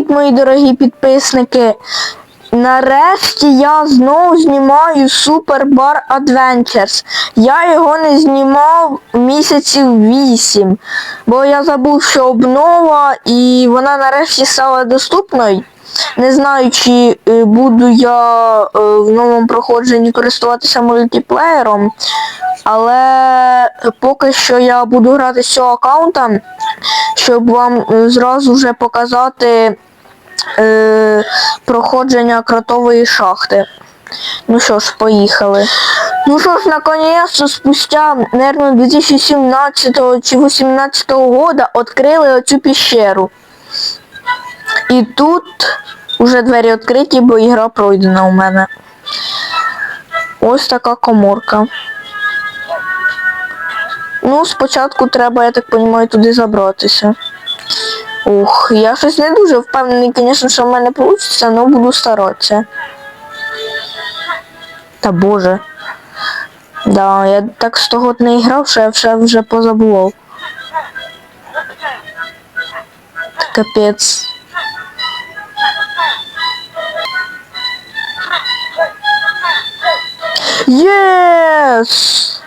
Привіт, мої дорогі підписники! Нарешті я знову знімаю Super Bar Adventures. Я його не знімав місяців 8, бо я забув, що обнова і вона нарешті стала доступною. Не знаю, чи е, буду я е, в новому проходженні користуватися мультиплеєром, але поки що я буду грати з цього аккаунта, щоб вам е, зразу вже показати е, проходження кротової шахти. Ну що ж, поїхали. Ну що ж, наконец-то, спустя, наверное, 2017 чи 2018 года відкрили оцю пещеру. І тут уже двері відкриті, бо ігра пройдена у мене. Ось така коморка. Ну, спочатку треба, я так розумію, туди забратися. Ух, я щось не дуже впевнений, звісно, що в мене вийде, але буду старатися. Та боже. Да, я так того не грав, що я вже, вже позабував. Капець. Єс!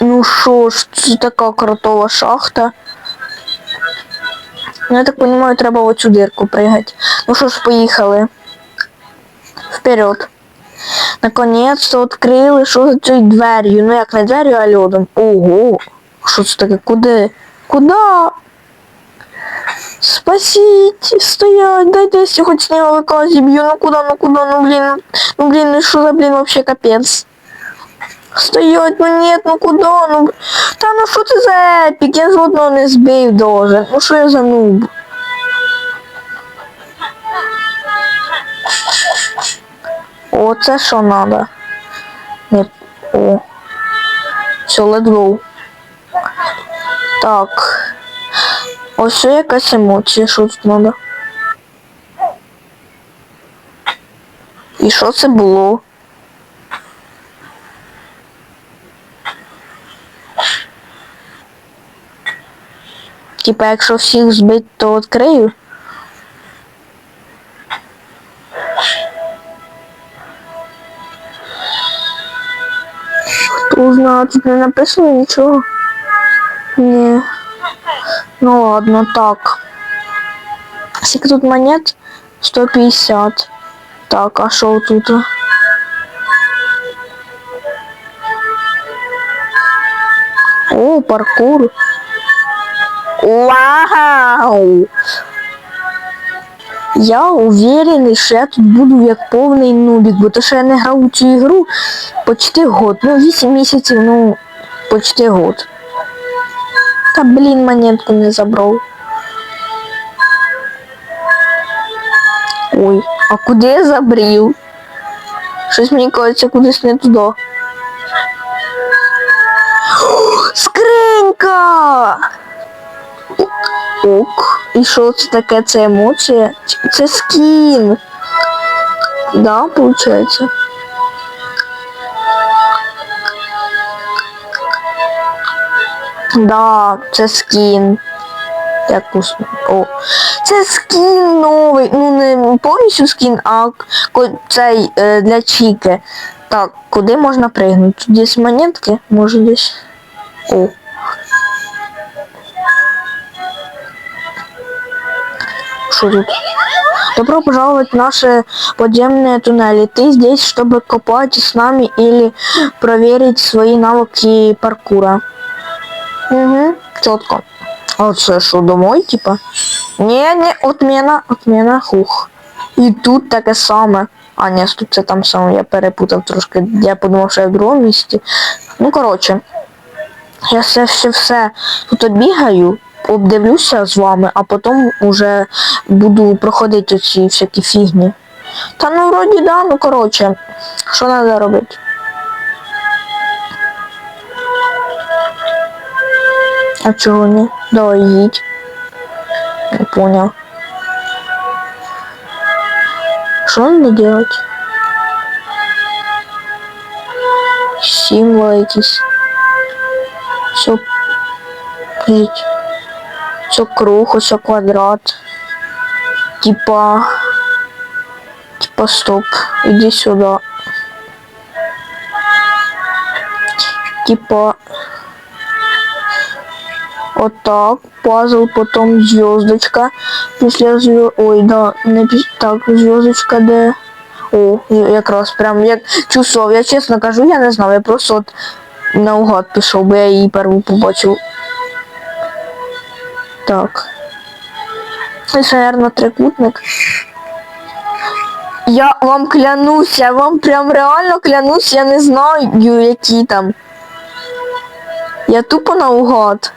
Ну що ж, це така крутова шахта. Ну, я так понимаю, треба в оцю дирку пригати. Ну що ж, поїхали. Вперед. Наконец-то відкрили, що за цією двер'ю. Ну як не двер'ю, а льодом. Ого! Що це таке? Куди? Куда? Спасіть! Стоять! Дайте я хоч снеговика зіб'ю. Ну куда, ну куда, ну блін. Ну блін, ну що за блін вообще капець? Стоять, ну нет, ну куда, ну. Та ну що це за епік? Я жодного не збив даже. Ну що я за нуб? О, це що надо? Не. О. Все, let's go. Так. Ось якась емоція, що тут надо. І що це було? Типа, якщо всіх збити, то відкрию. Хто тут не написано нічого. Ні. Ну ладно, так. Скільки тут монет? 150. Так, а що тут? О, паркур. Вау! Я уверений, що я тут буду як повний нубік, бо то що я не грав у цю ігру почти год. Ну, 8 місяців, ну, почти год. Та блін, монетку не забрав. Ой, а куди я забрів? Щось мені кажеться кудись не туди. Скринька! Ок. І що це таке? Це емоція? Це скін. Да, получается. Да, це скін. Як О. Це скін новий. Ну не повністю скін, а цей е, для Чіки. Так, куди можна пригнути? Десь монетки? Може десь. О. Что тут? Добро пожаловать в наши подземные туннели. Ты здесь, чтобы копать с нами или проверить свои навыки паркура. Угу, четко. А це що, домой, типа? Не, не, отмена, отмена, хух. І тут таке саме. А, ні, тут це там саме, я перепутав трошки. Я подумав, що я в другому місці. Ну, коротше. Я все все все тут оббігаю, обдивлюся з вами, а потім уже буду проходити ці всякі фігні. Та ну вроді да, ну коротше, що треба робити? А чого ні? Давай їдь. Не понял. Що надо делать? Символи якісь. Все. Блять. Все круг, все квадрат. Типа... Типа, стоп. Иди сюда. Типа... Вот так. Пазл, потом звездочка. Після зв'ю... Ой, да, не так, звездочка де. О, якраз прям як чувствував. Я чесно кажу, я не знав, я просто от наугад пішов, бо я її перву побачив. Так. Це, мабуть, трикутник. Я вам клянусь, я вам прям реально клянусь, я не знаю, які там. Я тупо наугад.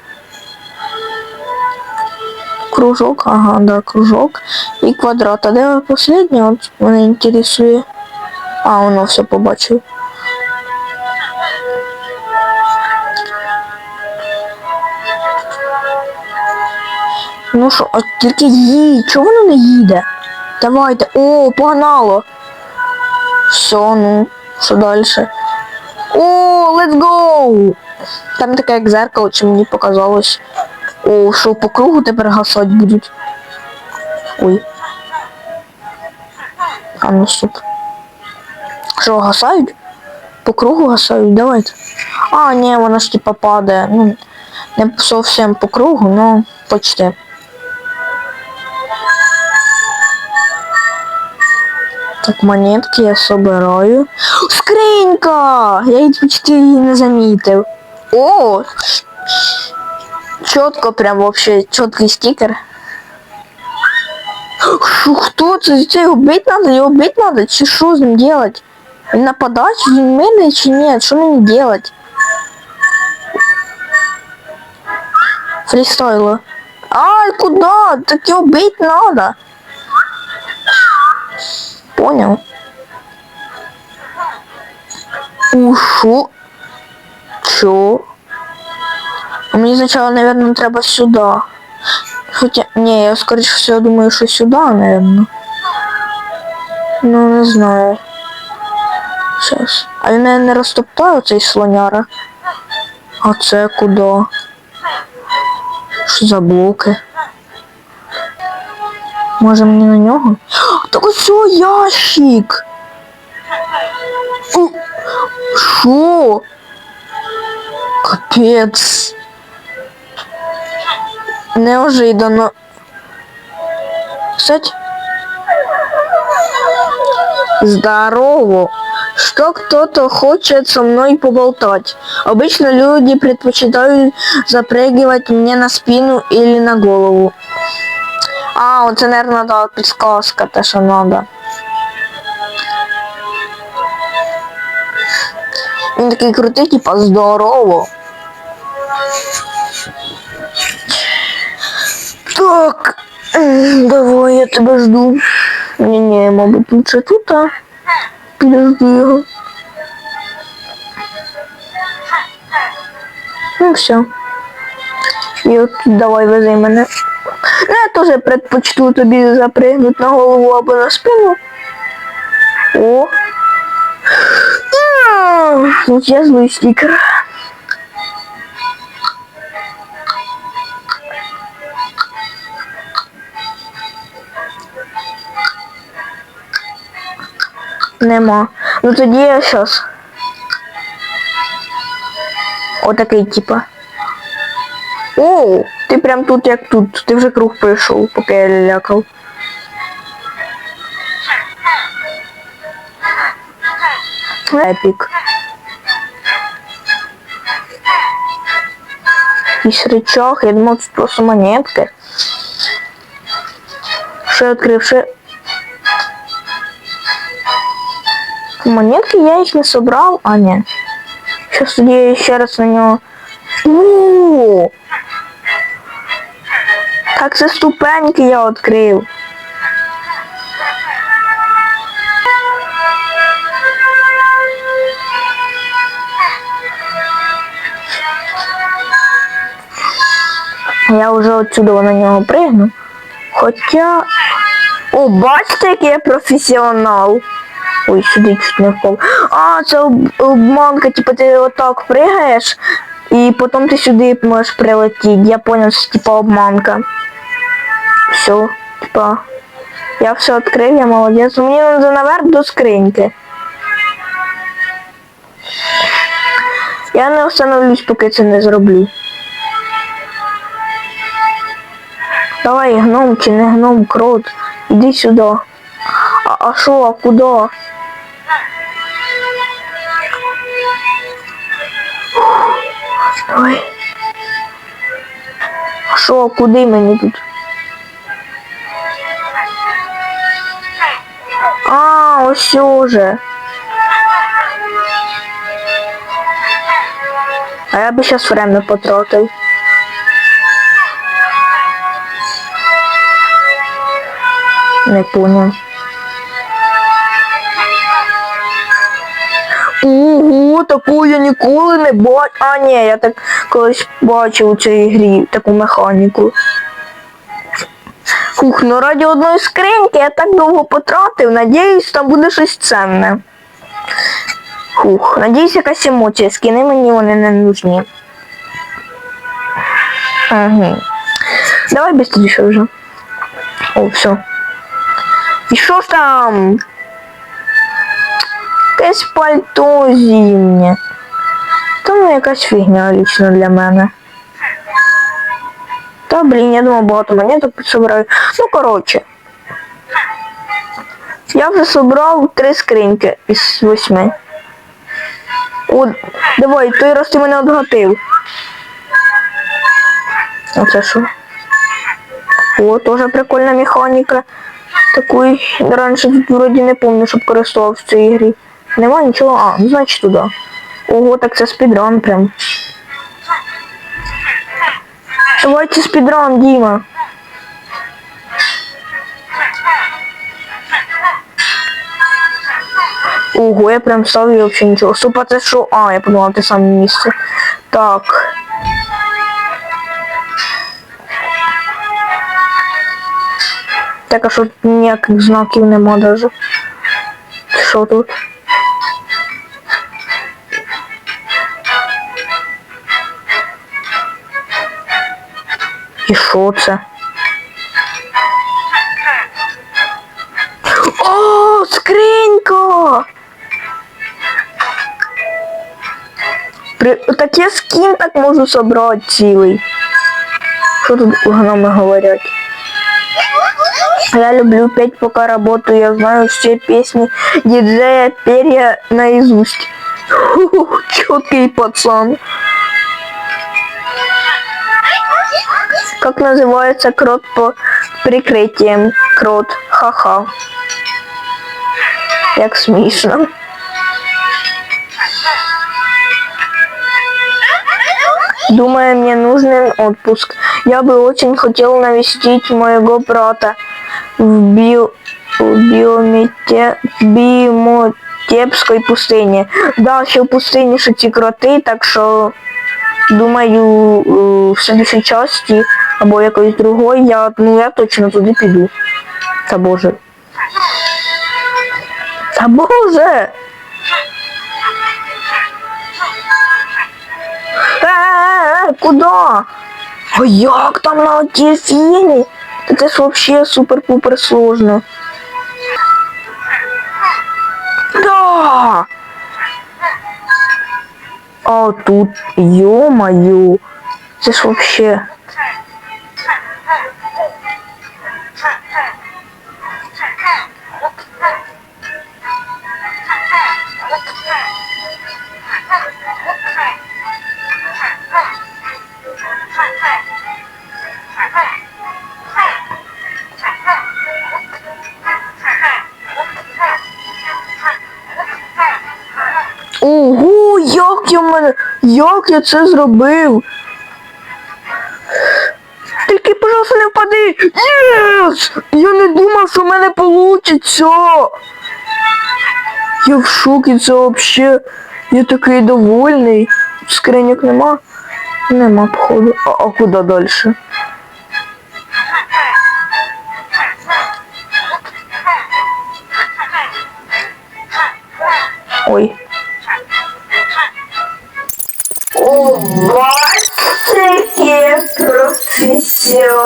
Кружок, ага, да, кружок. І квадрат. А де последнє? От мене інтересує. А, воно все побачив. Ну що, от тільки їдь, чого воно не їде? Давайте. О, погнало. Все, ну, що далі? О, let's go! Там таке як зеркало, чи мені показалось. О, що по кругу тепер гасать будуть. Ой. А ну стоп. Що, гасають? По кругу гасають, давайте. А, ні, вона ж типа падає. Ну, не зовсім по кругу, но почти. Так, монетки я собираю. Скринька! Я її почти її не замітив. О! Чітко прям вообще чіткий стикер. Шо, хто це? Це його бить надо? Його бить надо? Чи що з ним делать? Він нападать? Він мирний чи ні? Що мені делать? Фрістайло. Ай, куда? Так його бить надо. Понял. Ушу. Чо? А Мені спочатку, наверное, треба сюди. Хоча, ні, я скоріше всього думаю, що сюди, наверное. Ну, не знаю. Сейчас. А він мене не розтоптає оцей слоняра. А це куди? Що за блоки? Може мені на нього? Так ось о, ящик! Що? Капець. Неожиданно. Кстати. Здорово. Что кто-то хочет со мной поболтать. Обычно люди предпочитают запрыгивать мне на спину или на голову. А, это, наверное, да, подсказка, то, что надо. Він такий крутий, типа, здорово. Так, давай, я тебе жду. Не-не, мабуть, лучше тут, а? Підожди його. Ну, все. І от давай вези мене. Я теж предпочту тобі запригнути на голову або на спину. О. Є злий стікер. Нема. Ну тоді я щас. Отакий, типа. О, ти прям тут як тут. Ти вже круг пройшов, поки я лялякав. Епік. Якийсь рычаг, я думав, це просто монетки. Що я відкрив? Що. Монетки я їх не собрав, а ні. Сейчас я ще раз на нього. О! Так це ступеньки я відкрив. Я вже отсюда на нього пригну. Хоча... О, бачите, який я професіонал. Ой, сюди чуть не впав. А, це об- обманка, типу ти отак пригаєш, і потім ти сюди можеш прилетіти. Я понял, це типа обманка. Все, типа. Я все відкрив, я молодець. Мені треба наверх до скриньки. Я не остановлюсь, поки це не зроблю. Давай, гном чи не гном, крот. Іди сюди. А, а що, а куди? Давай. А що, куди мені тут? А, ось уже. А я би сейчас время потратив. Не понял. Ого, таку я ніколи не бачив. А, ні, я так колись бачив у цій грі таку механіку. Ух, ну раді одної скриньки я так довго потратив, надіюсь, там буде щось ценне. Фух, надіюсь, якась емоція, скини мені вони не нужні. Угу. Давай быстрее вже. О, все. І що ж там? Якесь пальто зимнє. Та ну якась фігня лично для мене. Та блін, я думав багато монеток підсобираю. Ну коротше. Я вже собрав три скриньки із восьми. О, давай, той раз ти мене отгатив. Оце що? О, теж прикольна механіка. Такої раніше тут вроді не пам'ятаю, щоб користувався в цій грі. Нема нічого. А, ну значить туди. Ого, так це спідран прям. Давайте спідран, Діма. Ого, я прям ставлю і взагалі нічого. Стоп, а це що? А, я подумала, те саме місце. Так. Так, а тут ніяких знаків нема даже. Що тут? І що це? О, скринька! При... Так я скін так можу собрати цілий. Що тут гноми говорять? Я люблю петь, пока работаю. Я знаю все песни диджея Перья наизусть. Четкий пацан. Как называется крот по прикрытием? Крот. Ха-ха. Як смешно. Думаю, мне нужен отпуск. Я бы очень хотел навестить моего брата в, био, в биомете, Бімотепській пустині. Да, ще в пустині ще ці кроти, так що думаю, е, в следующій часті або якоїсь другої я, ну я точно туди піду. Та боже. Та боже! Е-е-е, куди? А як там на ті фіні? Та це ж вообще супер-пупер сложно. Да! А тут, ё-моё, це ж вообще... Ого, як я мене. Як я це зробив? Тільки, пожалуйста, не впади! Єс! Я не думав, що в мене вийде! Я в шокі, це вообще. Я такий довольний. Скриньок нема? Нема, походу. А, а куди далі? Ой. У таке професіонал.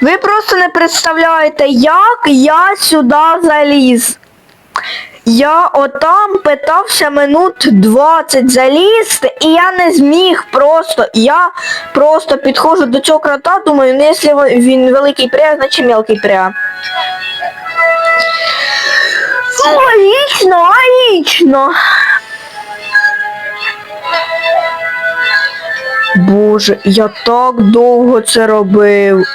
Ви просто не представляєте, як я сюди заліз. Я отам питався минут 20 залізти, і я не зміг просто. Я просто підходжу до цього крота, думаю, ну якщо він великий пря, значить мелкий пря. Логічно, логічно. Боже, я так довго це робив.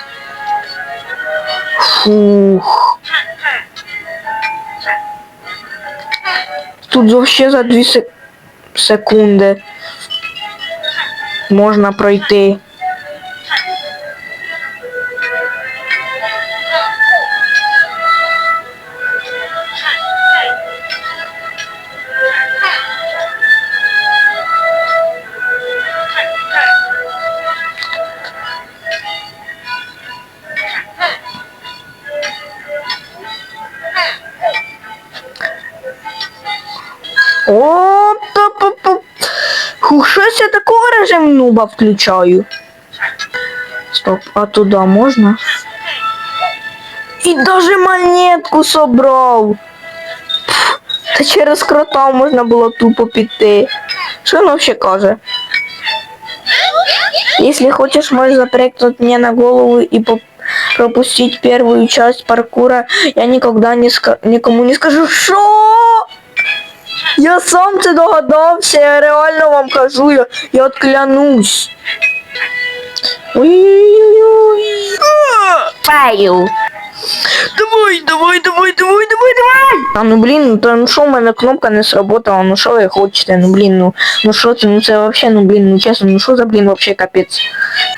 Фух. Тут вообще за 2 сек... секунди можна пройти. режиму нуба включаю. Стоп, а туда можна? І даже монетку собрав. Пф, Та через крота можна було тупо піти. Що він вообще каже? Если хочешь, можешь запрыгнуть мне на голову и поп- пропустить первую часть паркура. Я никогда не ска- никому не скажу, что я сам це догадався, я реально вам кажу, я, я от клянусь. Ой-ой-ой. Паю. Давай, давай, давай, давай, давай, давай. А ну блін, ну то ну що в мене кнопка не сработала, ну що ви хочете, ну блін, ну ну що це, ну це вообще, ну блін, ну чесно, ну що за блін вообще капець.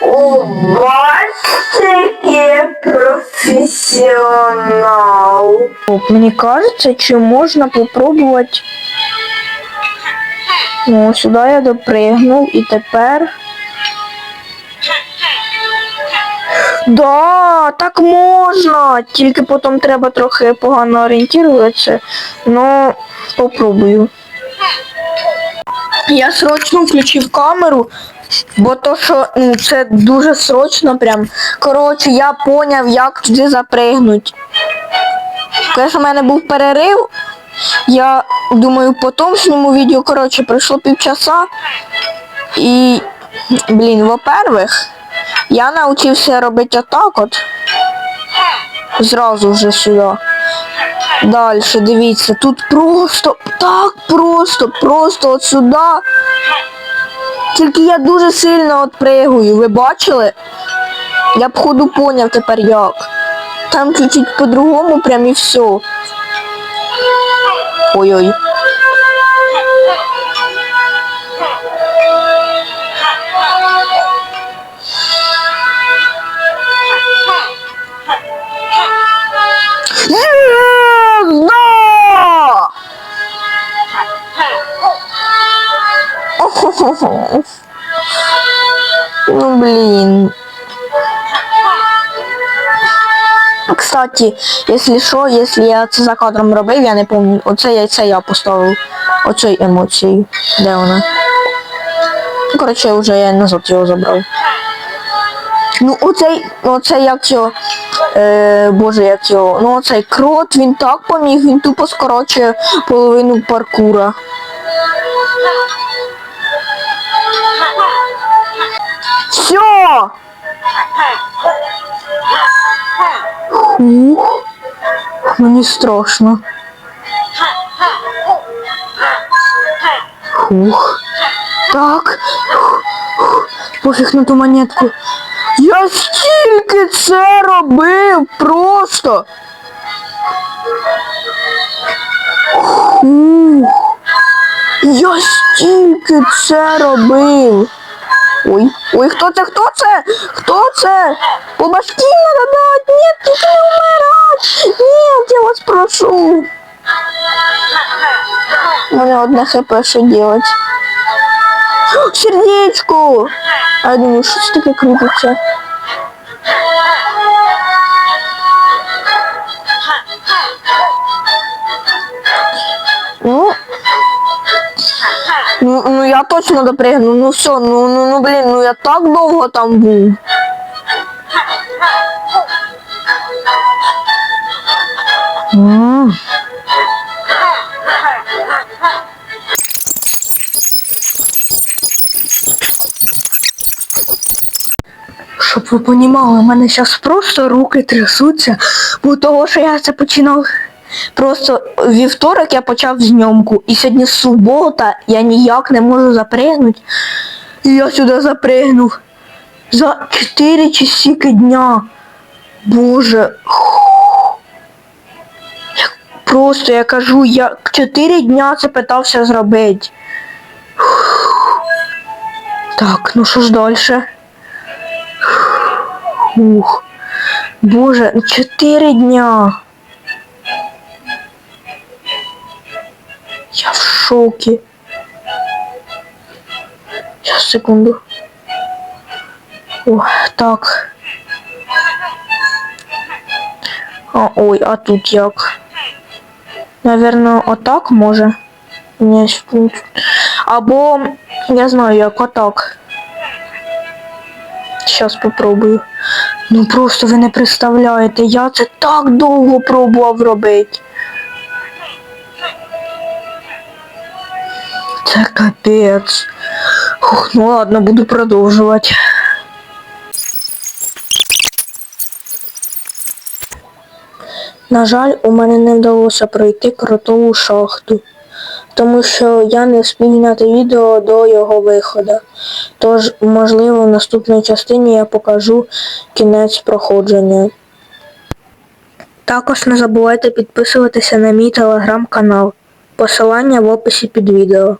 У вас таки професіонал. Мені кажется, чи можна попробувати Ну, сюди я допригнув і тепер. Да, так можна. Тільки потім треба трохи погано орієнтуватися. Ну, попробую. Я срочно включив камеру, бо то, що ну, це дуже срочно прям. Коротше, я поняв, як туди запригнуть. Коли в мене був перерив, я думаю, потом сниму видео, короче, прошло півчаса. І, блін, во-первых, я научився робити отак от. Зразу вже сюди. Дальше, дивіться, тут просто, так просто, просто от сюди. Тільки я дуже сильно отпригую, ви бачили? Я б ходу поняв тепер як. Там чуть-чуть по-другому прям і все. Ой-ой. Yes, да! Ну, Кстати, если що, если я це за кадром робив, я не пам'ятаю. Оце я це я поставив. Оцей емоції. Де вона? Коротше, вже я назад його забрав. Ну оцей, оцей як його. Е, боже, як його. Ну оцей крот, він так поміг, він тупо скорочує половину паркура. Все! Ух, мені страшно. Ух. Так. Пофіг на ту монетку. Я стільки це робив просто. Ух. Я стільки це робив. Ой, ой, хто це? Хто це? Хто це? По башки надо дать. Нет, тільки не умирать. Нет, я вас прошу. У мене одне хп, що делать? Сердечко! А я думаю, що це таке крутиться? Ну, Ну, ну я точно допригну. Ну все, ну ну ну блін, ну я так довго там був. Щоб ви понімали, у мене зараз просто руки трясуться, бо того, що я це починав Просто вівторок я почав зйомку, і сьогодні субота, я ніяк не можу запригнути. І я сюди запригнув. За 4 чи стільки дня. Боже. Просто я кажу, я 4 дня це питався зробити. Так, ну що ж далі? Ух. Боже, 4 дня. Шокі. Сейчас, секунду. О, так. А, ой, а тут як? Наверно, отак може. Або, я знаю, як отак. Сейчас попробую. Ну просто ви не представляєте, я це так довго пробував робити. Це капець. Ух, ну ладно, буду продовжувати. На жаль, у мене не вдалося пройти кротову шахту, тому що я не встиг зняти відео до його виходу. Тож, можливо, в наступній частині я покажу кінець проходження. Також не забувайте підписуватися на мій телеграм-канал. Посилання в описі під відео.